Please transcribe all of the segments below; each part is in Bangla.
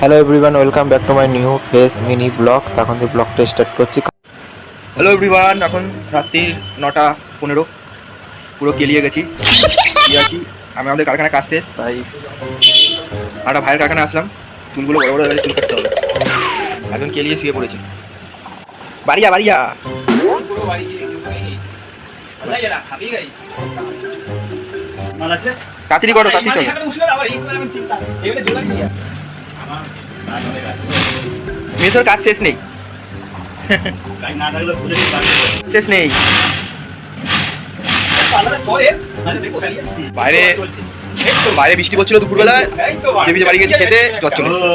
Hello everyone welcome back to my new face mini blog তখন থেকে ব্লগটা স্টার্ট করছি হ্যালো এভরিওয়ান এখন রাত্রি নটা পনেরো। পুরো কেলিয়ে গেছি। কি আছি। আমি আমাদের কারখানায় কাজ শেষ তাই একটা ভাইয়ের কারখানায় আসলাম। চুলগুলো বড় বড় হয়ে গেছে, চুল কাটতে হবে। একজন কেলিয়ে শুয়ে পড়েছে। বাড়িয়া বাড়িয়া। তাড়াতাড়ি করো তাড়াতাড়ি চলো। মেসোর কাজ শেষ নেই। শেষ নেই। বাইরে বাইরে বৃষ্টি পড়ছিল দুপুরবেলায় দেবী বাড়ি গেছি খেতে জ্বর চলে এসেছে।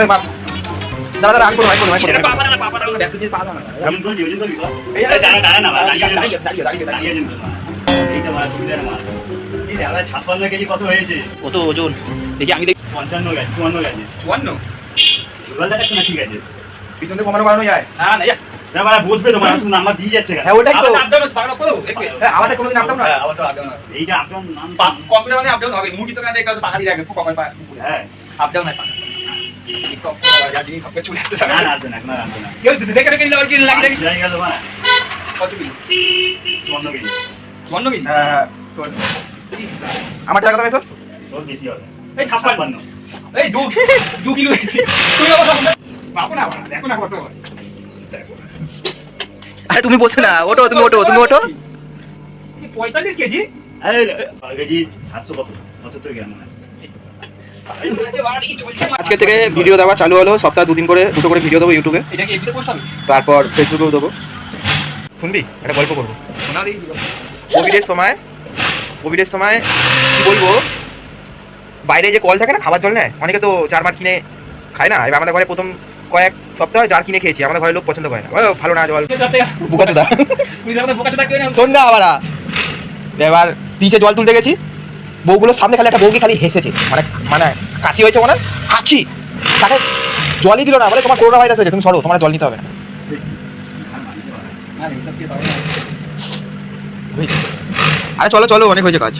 এই মা, দাঁড়া দাঁড়া আমি করব আমি করব আমি করব ছাপ্পান্ন কেজি কত হয়েছে? কত ওজন। দেখি আমি দেখি। পঞ্চান্ন গেছে চুয়ান্ন গেছে চুয়ান্ন? এবার দেখাচ্ছে না ঠিক আছে? পিছন থেকে কমানো যায়? না না না মানে বসবে তো মানুষ নাম্বার দিয়ে যাচ্ছে হ্যাঁ ওটাই তো। বাংলা করো, হ্যাঁ, আমাদের কোনোদিন না হ্যাঁ, নাম কম্পিউটার মানে হবে, তো কেন পায় হ্যাঁ। down হয় পাখা। এই যা জিনিস সবকে চলে আসতে থাকে। না না আসবে না আসবে না। কেউ দেখে দেখে আবার কি লাগে দেখি। যাই গেল মা কত কেজি? চুয়ান্ন কেজি। চুয়ান্ন কেজি? হ্যাঁ হ্যাঁ। তো আমার টাকা দাম এসো তোর বেশি হবে। এই। এই কিলো আবার না। দেখো না কত। আরে তুমি বলছো না ওটো তুমি ওটো তুমি ওটো এই পঁয়তাল্লিশ কেজি? কত? গ্রাম আজকে থেকে ভিডিও দেওয়া চালু হলো সপ্তাহে দুদিন করে দুটো করে ভিডিও দেবো ইউটিউবে তারপর ফেসবুকেও দেবো। শুনবি? একটা গল্প করব। কোভিডের সময়। কোভিডের সময় কি বলব? বাইরে যে কল থাকে না, খাবার জল নেয়, অনেকে তো জারমার কিনে খায় না। এবার আমাদের ঘরে প্রথম কয়েক সপ্তাহ জার কিনে খেয়েছি, আমাদের ঘরের লোক পছন্দ করে না। ভালো না জল। না আবার এবার নিচে জল তুলতে গেছি। বউগুলোর সামনে খালি একটা বউকে খালি হেসেছে। মানে মানে কাশি হয়েছে মনে হাঁচি। তাকে জলই দিল না। বলে তোমার করোনা ভাইরাস হয়েছে, তুমি সরো, তোমার জল নিতে হবে না। আরে চলো চলো অনেক হয়েছে কাজ।